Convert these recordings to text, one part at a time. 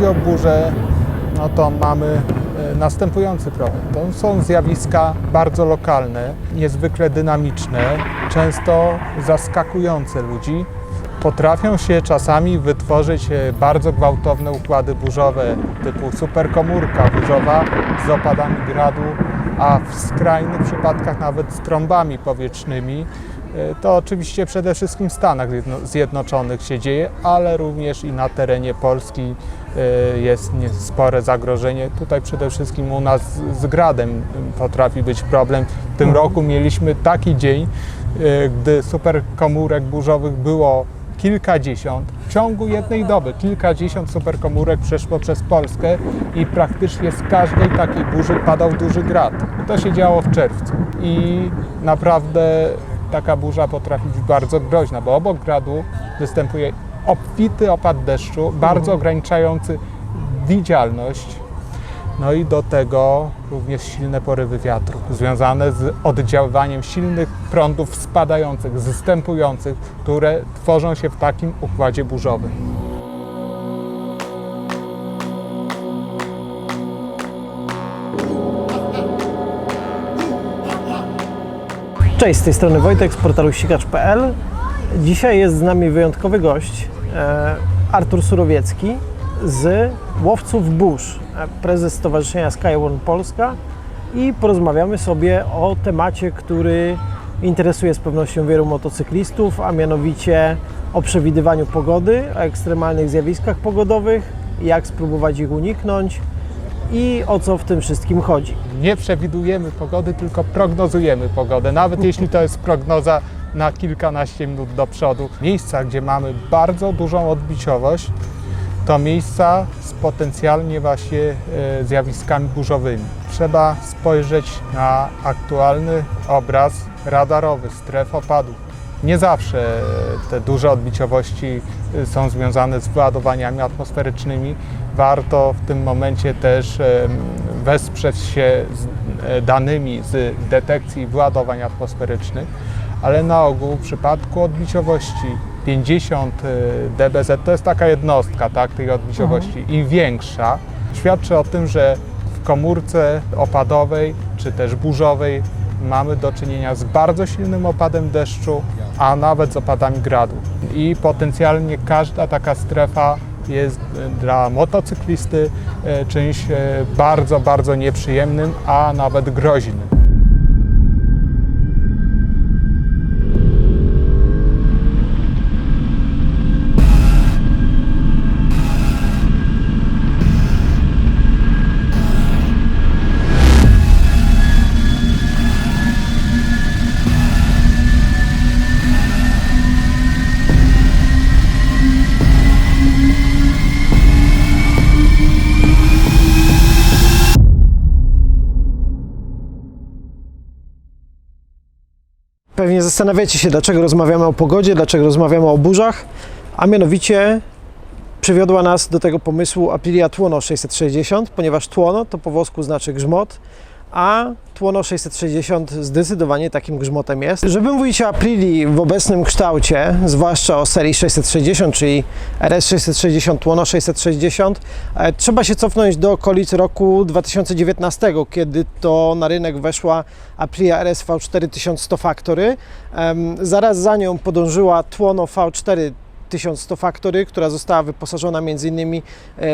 Chodzi o burzę, no to mamy e, następujący problem. To są zjawiska bardzo lokalne, niezwykle dynamiczne, często zaskakujące ludzi. Potrafią się czasami wytworzyć e, bardzo gwałtowne układy burzowe typu superkomórka burzowa z opadami gradu, a w skrajnych przypadkach nawet z trąbami powietrznymi. E, To oczywiście przede wszystkim w Stanach Zjedno- Zjednoczonych się dzieje, ale również i na terenie Polski e, jest spore zagrożenie. Tutaj przede wszystkim u nas z- gradem potrafi być problem. W tym roku mieliśmy taki dzień, e, gdy superkomórek burzowych było kilkadziesiąt. W ciągu jednej doby kilkadziesiąt superkomórek przeszło przez Polskę i praktycznie z każdej takiej burzy padał duży grad. To się działo w czerwcu i naprawdę taka burza potrafi być bardzo groźna, bo obok gradu występuje obfity opad deszczu, bardzo ograniczający widzialność. No i do tego również silne porywy wiatru, związane z oddziaływaniem silnych prądów spadających, zstępujących, które tworzą się w takim układzie burzowym. Cześć, z tej strony Wojtek z portalu ścigacz.pl. Dzisiaj jest z nami wyjątkowy gość, e, Artur Surowiecki z Łowców Burz, e, prezes Stowarzyszenia Skywarn Polska i porozmawiamy sobie o temacie, który interesuje z pewnością wielu motocyklistów, a mianowicie o przewidywaniu pogody, o ekstremalnych zjawiskach pogodowych, jak spróbować ich uniknąć i o co w tym wszystkim chodzi. Nie przewidujemy pogody, tylko prognozujemy pogodę, nawet jeśli to jest prognoza na kilkanaście minut do przodu. Miejsca, gdzie mamy bardzo dużą odbiciowość, to miejsca z potencjalnie właśnie e, zjawiskami burzowymi. Trzeba spojrzeć na aktualny obraz radarowy stref opadu. Nie zawsze e, te duże odbiciowości e, są związane z wyładowaniami atmosferycznymi. Warto w tym momencie też wesprzeć się z e, danymi z detekcji wyładowań atmosferycznych, ale na ogół w przypadku odbiciowości 50 dBz to jest taka jednostka tak, tej odbiciowości. Im większa, świadczy o tym, że w komórce opadowej czy też burzowej mamy do czynienia z bardzo silnym opadem deszczu, a nawet z opadami gradu. I potencjalnie każda taka strefa jest e, dla motocyklisty e, czymś e, bardzo, bardzo nieprzyjemnym, a nawet groźnym. Pewnie zastanawiacie się, dlaczego rozmawiamy o pogodzie, dlaczego rozmawiamy o burzach, a mianowicie przywiodła nas do tego pomysłu Aprilia Tłono 660, ponieważ tłono to po włosku znaczy grzmot, a tłono 660 zdecydowanie takim grzmotem jest. Żeby mówić o Aprilii w obecnym kształcie, zwłaszcza o serii 660, czyli RS 660, tłono 660, e, trzeba się cofnąć do okolic roku 2019, kiedy to na rynek weszła Aprilia RS V4 1100 Factory. Zaraz za nią podążyła tłono V4 1100 Factory, która została wyposażona m.in. e,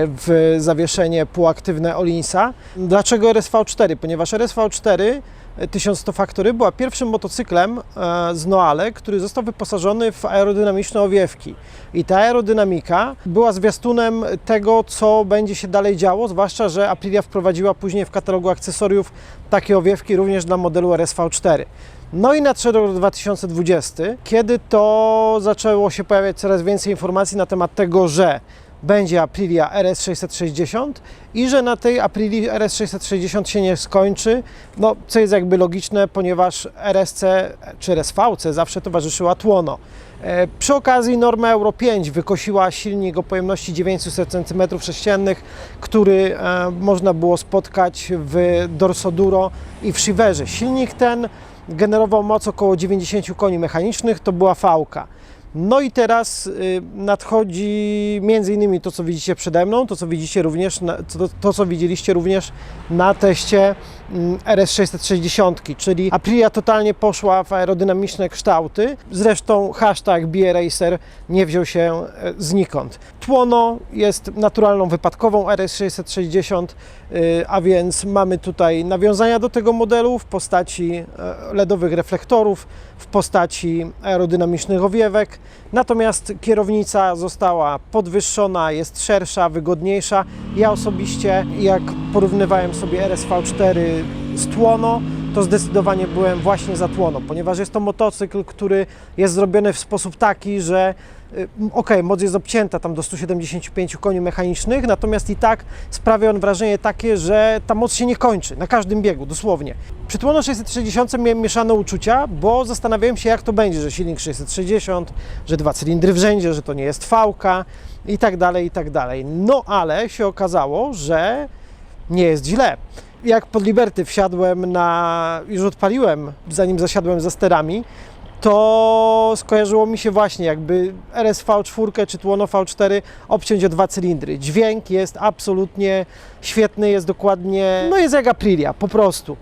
w zawieszenie półaktywne Olinsa. Dlaczego RSV4? Ponieważ RSV4 1100 Factory była pierwszym motocyklem e, z Noale, który został wyposażony w aerodynamiczne owiewki. I ta aerodynamika była zwiastunem tego, co będzie się dalej działo, zwłaszcza, że Aprilia wprowadziła później w katalogu akcesoriów takie owiewki również dla modelu RSV4. No i nadszedł rok 2020, kiedy to zaczęło się pojawiać coraz więcej informacji na temat tego, że będzie Aprilia RS660 i że na tej Aprilii RS660 się nie skończy, no co jest jakby logiczne, ponieważ RSC czy RSVC zawsze towarzyszyła tłono. E, Przy okazji norma Euro 5 wykosiła silnik o pojemności 900 cm3, który e, można było spotkać w Dorsoduro i w Shiverze. Silnik ten generował moc około 90 koni mechanicznych, to była fałka. No i teraz y, nadchodzi między innymi to, co widzicie przede mną, to, co widzicie również, to, to, co widzieliście również na teście RS660, czyli Aprilia totalnie poszła w aerodynamiczne kształty. Zresztą hashtag BRacer nie wziął się e, znikąd. Tłono jest naturalną wypadkową RS660, y, a więc mamy tutaj nawiązania do tego modelu w postaci e, LEDowych reflektorów, w postaci aerodynamicznych owiewek. Natomiast kierownica została podwyższona, jest szersza, wygodniejsza. Ja osobiście, jak porównywałem sobie RSV4 z to zdecydowanie byłem właśnie za Tłono, ponieważ jest to motocykl, który jest zrobiony w sposób taki, że y, ok, moc jest obcięta tam do 175 koni mechanicznych, natomiast i tak sprawia on wrażenie takie, że ta moc się nie kończy na każdym biegu, dosłownie. Przy Tłono 660 miałem mieszane uczucia, bo zastanawiałem się jak to będzie, że silnik 660, że dwa cylindry w rzędzie, że to nie jest fałka i tak dalej, i tak dalej. No ale się okazało, że nie jest źle. Jak pod Liberty wsiadłem na, już odpaliłem, zanim zasiadłem za sterami, to skojarzyło mi się właśnie jakby RSV4 czy Tłono V4 obciąć o dwa cylindry. Dźwięk jest absolutnie świetny, jest dokładnie, no jest jak Aprilia, po prostu.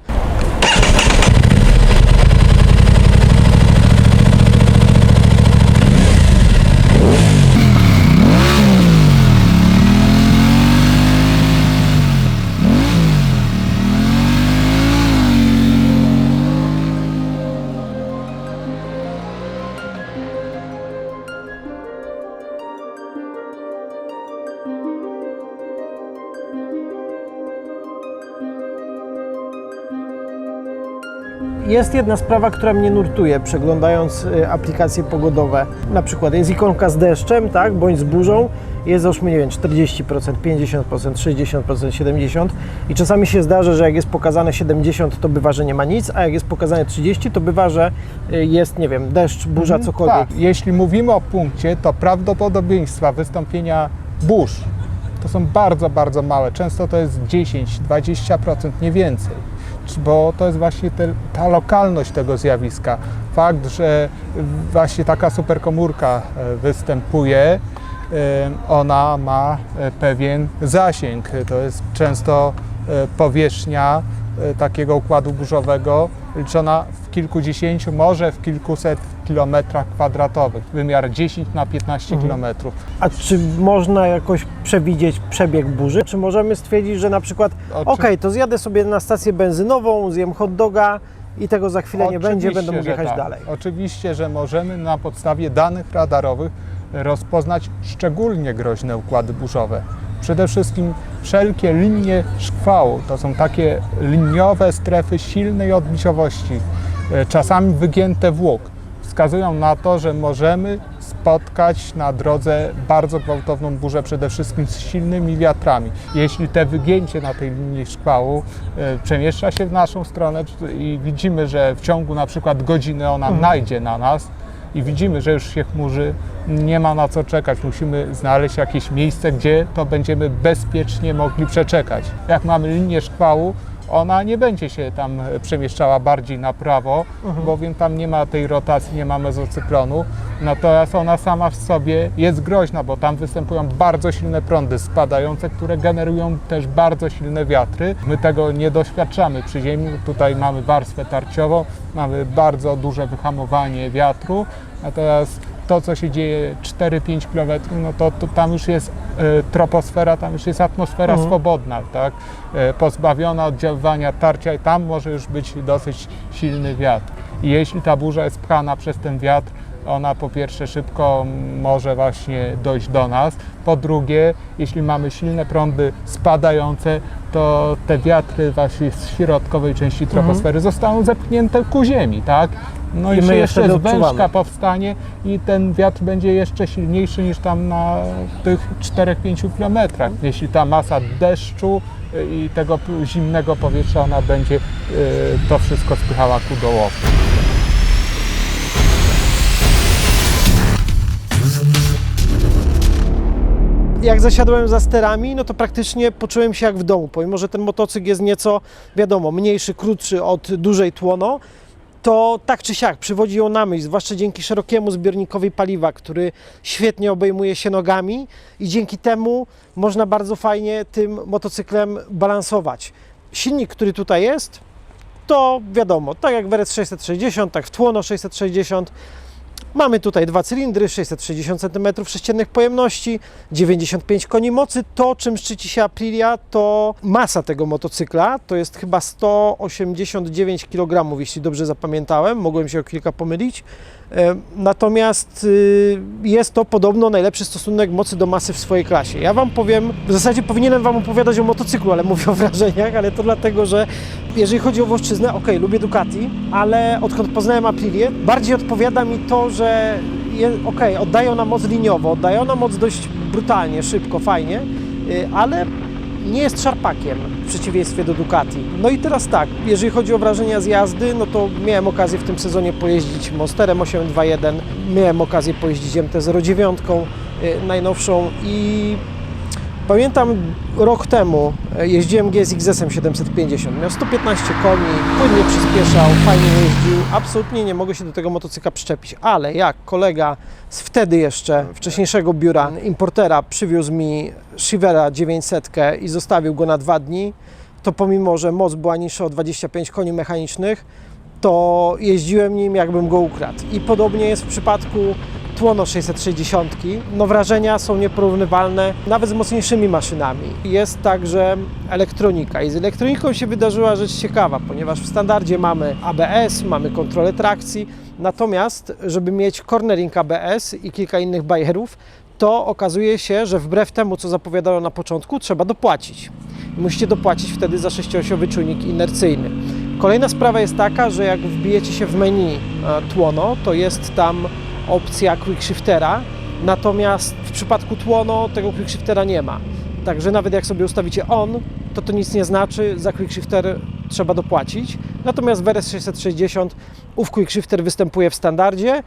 Jest jedna sprawa, która mnie nurtuje, przeglądając y, aplikacje pogodowe. Na przykład jest ikonka z deszczem, tak, bądź z burzą, jest załóżmy, nie wiem, 40%, 50%, 60%, 70% i czasami się zdarza, że jak jest pokazane 70, to bywa, że nie ma nic, a jak jest pokazane 30, to bywa, że y, jest, nie wiem, deszcz, burza, cokolwiek. Tak, jeśli mówimy o punkcie, to prawdopodobieństwa wystąpienia burz to są bardzo, bardzo małe. Często to jest 10-20%, nie więcej. Bo to jest właśnie te, ta lokalność tego zjawiska. Fakt, że właśnie taka superkomórka e, występuje, e, ona ma e, pewien zasięg. To jest często powierzchnia takiego układu burzowego liczona w kilkudziesięciu, może w kilkuset kilometrach kwadratowych. Wymiar 10 na 15 Mhm. kilometrów. A czy można jakoś przewidzieć przebieg burzy? Czy możemy stwierdzić, że na przykład, okej, to zjadę sobie na stację benzynową, zjem hot doga i tego za chwilę nie będzie, Oczywiście, będę mógł jechać tak. dalej. Oczywiście, że możemy na podstawie danych radarowych rozpoznać szczególnie groźne układy burzowe. Przede wszystkim wszelkie linie szkwału to są takie liniowe strefy silnej odbiciowości, e, czasami wygięte włók. Wskazują na to, że możemy spotkać na drodze bardzo gwałtowną burzę, przede wszystkim z silnymi wiatrami. Jeśli te wygięcie na tej linii szkłału e, przemieszcza się w naszą stronę i widzimy, że w ciągu na przykład godziny ona najdzie na nas i widzimy, że już się chmurzy, nie ma na co czekać. Musimy znaleźć jakieś miejsce, gdzie to będziemy bezpiecznie mogli przeczekać. Jak mamy linię szkłału, ona nie będzie się tam przemieszczała bardziej na prawo, bowiem tam nie ma tej rotacji, nie ma mezocyklonu. Natomiast ona sama w sobie jest groźna, bo tam występują bardzo silne prądy spadające, które generują też bardzo silne wiatry. My tego nie doświadczamy przy Ziemi. Tutaj mamy warstwę tarciową, mamy bardzo duże wyhamowanie wiatru. Natomiast to, co się dzieje 4-5 km, no to, to tam już jest e, troposfera, tam już jest atmosfera Mhm. swobodna, tak? E, pozbawiona oddziaływania tarcia i tam może już być dosyć silny wiatr. I jeśli ta burza jest pchana przez ten wiatr, ona po pierwsze szybko może właśnie dojść do nas, po drugie, jeśli mamy silne prądy spadające, to te wiatry właśnie z środkowej części troposfery zostaną zepchnięte ku ziemi, tak? No I i, my jeszcze zwężka odczuwamy. powstanie i ten wiatr będzie jeszcze silniejszy niż tam na tych 4-5 kilometrach. Jeśli ta masa deszczu y, i tego zimnego powietrza, ona będzie y, to wszystko spychała ku dołowi. Jak zasiadłem za sterami, no to praktycznie poczułem się jak w domu, pomimo że ten motocykl jest nieco, wiadomo, mniejszy, krótszy od dużej tłono, to tak czy siak przywodzi ją na myśl, zwłaszcza dzięki szerokiemu zbiornikowi paliwa, który świetnie obejmuje się nogami i dzięki temu można bardzo fajnie tym motocyklem balansować. Silnik, który tutaj jest, to wiadomo, tak jak w RS 660, tak w Tłono 660. Mamy tutaj dwa cylindry, 660 cm3 pojemności, 95 koni mocy. To, czym szczyci się Aprilia, to masa tego motocykla. To jest chyba 189 kg, jeśli dobrze zapamiętałem. Mogłem się o kilka pomylić. E, Natomiast y, jest to podobno najlepszy stosunek mocy do masy w swojej klasie. Ja Wam powiem, w zasadzie powinienem Wam opowiadać o motocyklu, ale mówię o wrażeniach, ale to dlatego, że jeżeli chodzi o Włoszczyznę, ok, lubię Ducati, ale odkąd poznałem Aprilię, bardziej odpowiada mi to, że ok, oddają na moc liniowo, oddają na moc dość brutalnie, szybko, fajnie, y, ale nie jest szarpakiem w przeciwieństwie do Ducati. No i teraz tak, jeżeli chodzi o wrażenia z jazdy, no to miałem okazję w tym sezonie pojeździć Monsterem 821, miałem okazję pojeździć MT-09 y, najnowszą i pamiętam rok temu y, jeździłem GSX-em 750, miał 115 koni, płynnie przyspieszał, fajnie jeździł, absolutnie nie mogę się do tego motocykla przyczepić, ale jak kolega z wtedy jeszcze wcześniejszego biura importera przywiózł mi Shivera 900 i zostawił go na dwa dni, to pomimo, że moc była niższa o 25 koni mechanicznych, to jeździłem nim jakbym go ukradł. I podobnie jest w przypadku Tłono 660. No wrażenia są nieporównywalne nawet z mocniejszymi maszynami. Jest także elektronika i z elektroniką się wydarzyła rzecz ciekawa, ponieważ w standardzie mamy ABS, mamy kontrolę trakcji, natomiast żeby mieć cornering ABS i kilka innych bajerów, to okazuje się, że wbrew temu, co zapowiadano na początku, trzeba dopłacić. Musicie dopłacić wtedy za sześciosiowy czujnik inercyjny. Kolejna sprawa jest taka, że jak wbijecie się w menu e, Tłono, to jest tam opcja quickshiftera, natomiast w przypadku Tłono tego quickshiftera nie ma. Także nawet jak sobie ustawicie on, to to nic nie znaczy, za quickshifter trzeba dopłacić. Natomiast w RS 660 ów quickshifter występuje w standardzie.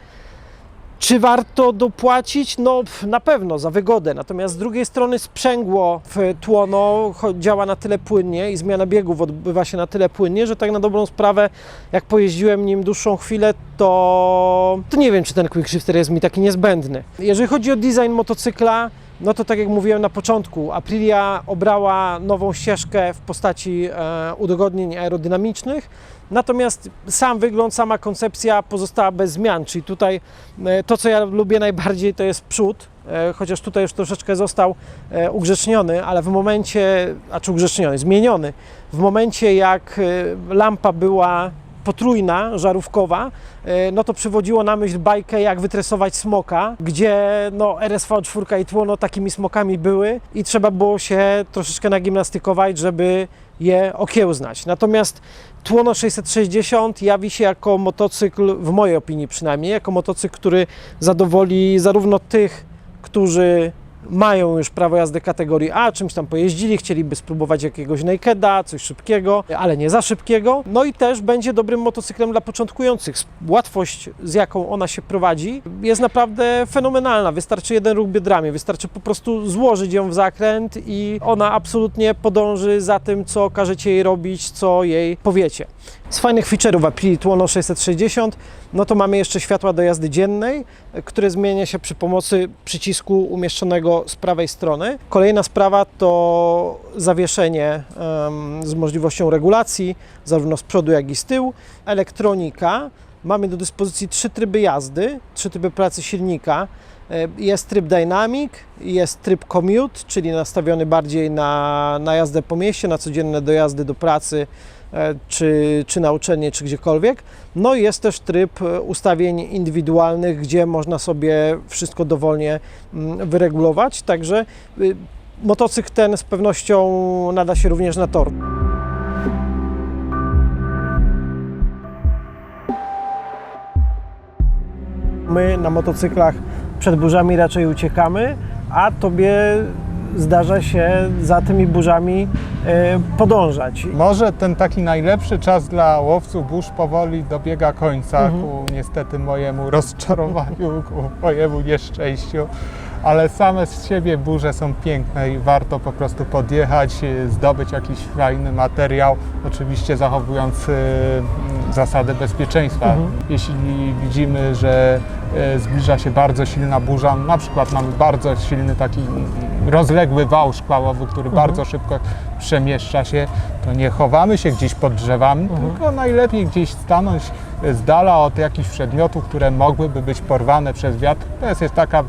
Czy warto dopłacić? No na pewno, za wygodę. Natomiast z drugiej strony sprzęgło w tłono działa na tyle płynnie i zmiana biegów odbywa się na tyle płynnie, że tak na dobrą sprawę, jak pojeździłem nim dłuższą chwilę, to, to nie wiem, czy ten quickshifter jest mi taki niezbędny. Jeżeli chodzi o design motocykla, no to tak jak mówiłem na początku, Aprilia obrała nową ścieżkę w postaci e, udogodnień aerodynamicznych, natomiast sam wygląd, sama koncepcja pozostała bez zmian, czyli tutaj e, to, co ja lubię najbardziej, to jest przód, e, chociaż tutaj już troszeczkę został ugrzeczniony, ale w momencie, a czy ugrzeczniony, zmieniony, w momencie jak lampa była potrójna, żarówkowa, e, no to przywodziło na myśl bajkę jak wytresować smoka, gdzie no RSV4 i Tłono takimi smokami były i trzeba było się troszeczkę nagimnastykować, żeby je okiełznać. Natomiast Tłono 660 jawi się jako motocykl, w mojej opinii przynajmniej, jako motocykl, który zadowoli zarówno tych, którzy mają już prawo jazdy kategorii A, czymś tam pojeździli, chcieliby spróbować jakiegoś nakeda, coś szybkiego, ale nie za szybkiego. No i też będzie dobrym motocyklem dla początkujących. Łatwość, z jaką ona się prowadzi, jest naprawdę fenomenalna. Wystarczy jeden ruch biodrami, wystarczy po prostu złożyć ją w zakręt i ona absolutnie podąży za tym, co każecie jej robić, co jej powiecie. Z fajnych feature'ów Aprilia Tłono 660, no to mamy jeszcze światła do jazdy dziennej, które zmienia się przy pomocy przycisku umieszczonego z prawej strony. Kolejna sprawa to zawieszenie z możliwością regulacji, zarówno z przodu, jak i z tyłu. Elektronika. Mamy do dyspozycji trzy tryby jazdy, trzy tryby pracy silnika. E, Jest tryb Dynamic, jest tryb Commute, czyli nastawiony bardziej na, na jazdę po mieście, na codzienne dojazdy do pracy, czy, czy na czy gdziekolwiek. No i jest też tryb e, ustawień indywidualnych, gdzie można sobie wszystko dowolnie mm, wyregulować. Także y, motocykl ten z pewnością nada się również na tor. My na motocyklach przed burzami raczej uciekamy, a tobie zdarza się za tymi burzami e, podążać. Może ten taki najlepszy czas dla łowców burz powoli dobiega końca ku niestety mojemu rozczarowaniu, ku mojemu nieszczęściu. Ale same z siebie burze są piękne i warto po prostu podjechać, zdobyć jakiś fajny materiał, oczywiście zachowując zasady bezpieczeństwa. Mhm. Jeśli widzimy, że e, zbliża się bardzo silna burza, na przykład mamy bardzo silny taki rozległy wał szkłałowy, który bardzo szybko przemieszcza się, to nie chowamy się gdzieś pod drzewami, tylko najlepiej gdzieś stanąć z dala od jakichś przedmiotów, które mogłyby być porwane przez wiatr. To jest, jest taka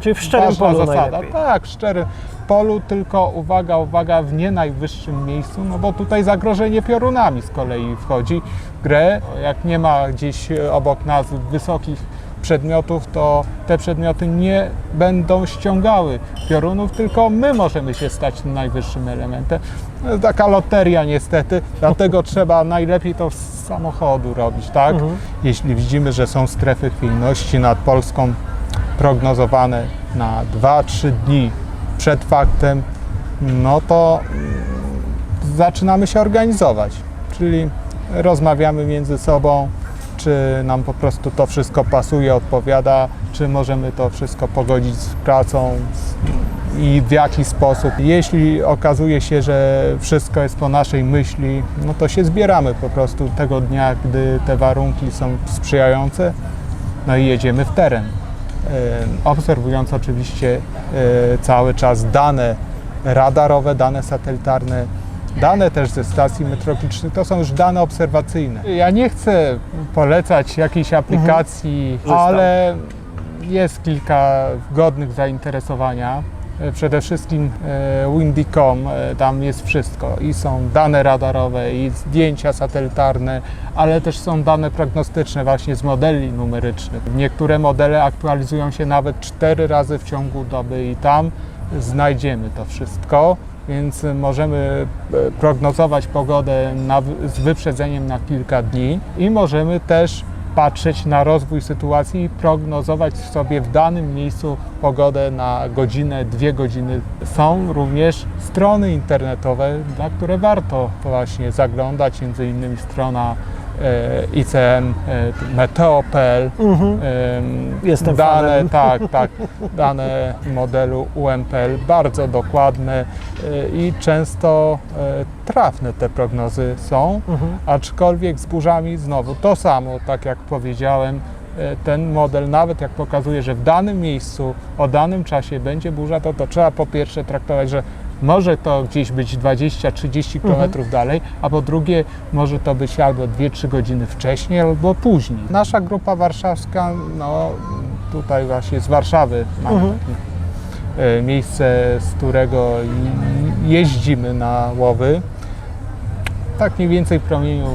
Czyli w szczerym ważna polu zasada. najlepiej. Tak, w szczerym polu, tylko uwaga, uwaga, w nie najwyższym miejscu, no bo tutaj zagrożenie piorunami z kolei wchodzi w grę. Jak nie ma gdzieś obok nas wysokich przedmiotów, to te przedmioty nie będą ściągały piorunów, tylko my możemy się stać tym najwyższym elementem. To jest taka loteria niestety, dlatego trzeba najlepiej to z samochodu robić, tak? Mhm. Jeśli widzimy, że są strefy chwiejności nad Polską prognozowane na 2-3 dni przed faktem, no to mm, zaczynamy się organizować. Czyli rozmawiamy między sobą, czy nam po prostu to wszystko pasuje, odpowiada, czy możemy to wszystko pogodzić z pracą i w jaki sposób. Jeśli okazuje się, że wszystko jest po naszej myśli, no to się zbieramy po prostu tego dnia, gdy te warunki są sprzyjające, no i jedziemy w teren. E, Obserwując oczywiście e, cały czas dane radarowe, dane satelitarne, dane też ze stacji meteorologicznych, to są już dane obserwacyjne. Ja nie chcę polecać jakiejś aplikacji, Korzystam. ale jest kilka godnych zainteresowania. E, Przede wszystkim e, Windy.com, e, tam jest wszystko i są dane radarowe, i zdjęcia satelitarne, ale też są dane prognostyczne właśnie z modeli numerycznych. Niektóre modele aktualizują się nawet cztery razy w ciągu doby i tam znajdziemy to wszystko, więc możemy prognozować pogodę na, z wyprzedzeniem na kilka dni i możemy też patrzeć na rozwój sytuacji i prognozować sobie w danym miejscu pogodę na godzinę, dwie godziny. Są również strony internetowe, na które warto właśnie zaglądać, między innymi strona ICM, e, meteo.pl, Mhm. Jestem dane, fanem. tak, tak, dane modelu UMPL, bardzo dokładne e, i często e, trafne te prognozy są, Mhm. aczkolwiek z burzami znowu to samo, tak jak powiedziałem, e, ten model nawet jak pokazuje, że w danym miejscu o danym czasie będzie burza, to to trzeba po pierwsze traktować, że może to gdzieś być 20-30 km dalej, a po drugie może to być albo 2-3 godziny wcześniej, albo później. Nasza grupa warszawska, no tutaj właśnie z Warszawy mamy Mhm. takie, e, miejsce, z którego jeździmy na łowy. Tak mniej więcej w promieniu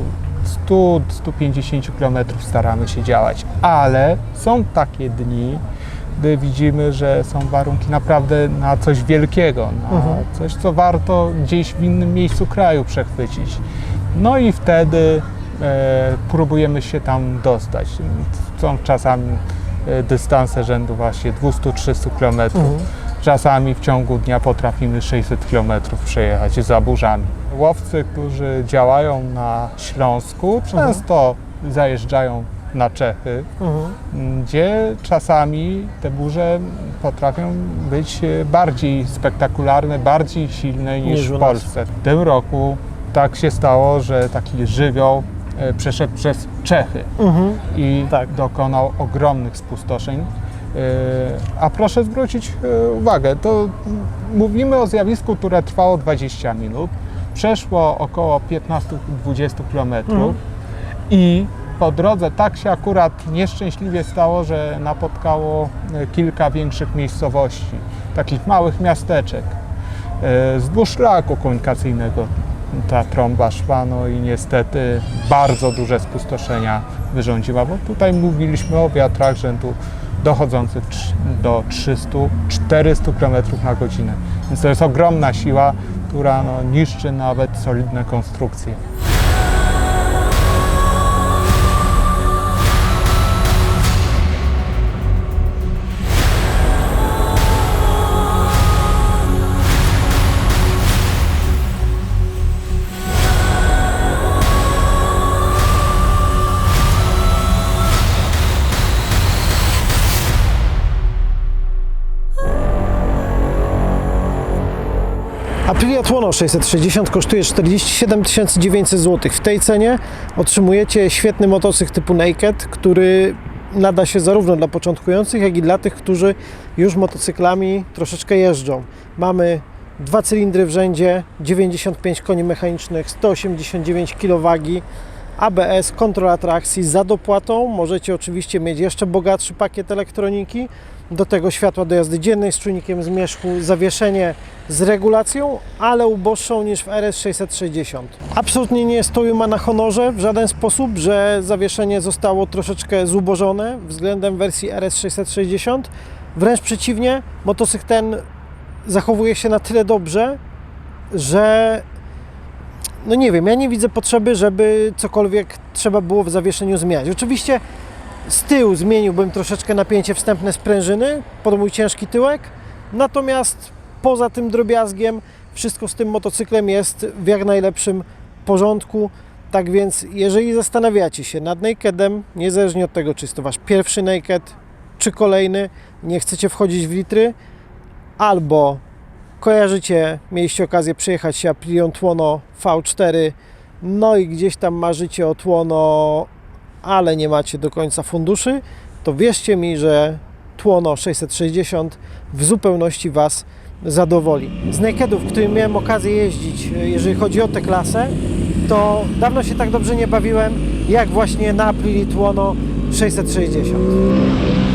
100-150 km staramy się działać, ale są takie dni, gdy widzimy, że są warunki naprawdę na coś wielkiego, na Mhm. coś, co warto gdzieś w innym miejscu kraju przechwycić. No i wtedy e, próbujemy się tam dostać. Są czasami e, dystanse rzędu właśnie 200-300 km. Mhm. Czasami w ciągu dnia potrafimy 600 km przejechać za burzami. Łowcy, którzy działają na Śląsku, często zajeżdżają na Czechy, Mhm. gdzie czasami te burze potrafią być bardziej spektakularne, bardziej silne niż, Niż w. Polsce. W tym roku tak się stało, że taki żywioł e, przeszedł przez Czechy Mhm. i Tak. dokonał ogromnych spustoszeń. E, A proszę zwrócić e, uwagę, to mówimy o zjawisku, które trwało 20 minut, przeszło około 15-20 km Mhm. i po drodze tak się akurat nieszczęśliwie stało, że napotkało e, kilka większych miejscowości, takich małych miasteczek. E, Wzdłuż szlaku komunikacyjnego ta trąba szła, no i niestety bardzo duże spustoszenia wyrządziła, bo tutaj mówiliśmy o wiatrach rzędu dochodzących do 300-400 km na godzinę. Więc to jest ogromna siła, która no, niszczy nawet solidne konstrukcje. Aprilia Tłono 660 kosztuje 47 900 zł. W tej cenie otrzymujecie świetny motocykl typu Naked, który nada się zarówno dla początkujących, jak i dla tych, którzy już motocyklami troszeczkę jeżdżą. Mamy dwa cylindry w rzędzie, 95 koni mechanicznych, 189 kg, ABS, kontrola trakcji za dopłatą. Możecie oczywiście mieć jeszcze bogatszy pakiet elektroniki. Do tego światła do jazdy dziennej z czujnikiem zmierzchu, zawieszenie z regulacją, ale uboższą niż w RS 660. Absolutnie nie stoi ma na honorze w żaden sposób, że zawieszenie zostało troszeczkę zubożone względem wersji RS 660. Wręcz przeciwnie, motocykl ten zachowuje się na tyle dobrze, że no nie wiem, ja nie widzę potrzeby, żeby cokolwiek trzeba było w zawieszeniu zmieniać. Oczywiście z tyłu zmieniłbym troszeczkę napięcie wstępne sprężyny pod mój ciężki tyłek, natomiast poza tym drobiazgiem wszystko z tym motocyklem jest w jak najlepszym porządku. Tak więc, jeżeli zastanawiacie się nad Nakedem, niezależnie od tego, czy jest to wasz pierwszy Naked, czy kolejny, nie chcecie wchodzić w litry, albo kojarzycie, mieliście okazję przejechać się Aprilią Tłono V4, no i gdzieś tam marzycie o Tłono, ale nie macie do końca funduszy, to wierzcie mi, że Tłono 660 w zupełności Was zadowoli. Z Nakedów, w którym miałem okazję jeździć, jeżeli chodzi o tę klasę, to dawno się tak dobrze nie bawiłem, jak właśnie na Aprilii Tłono 660.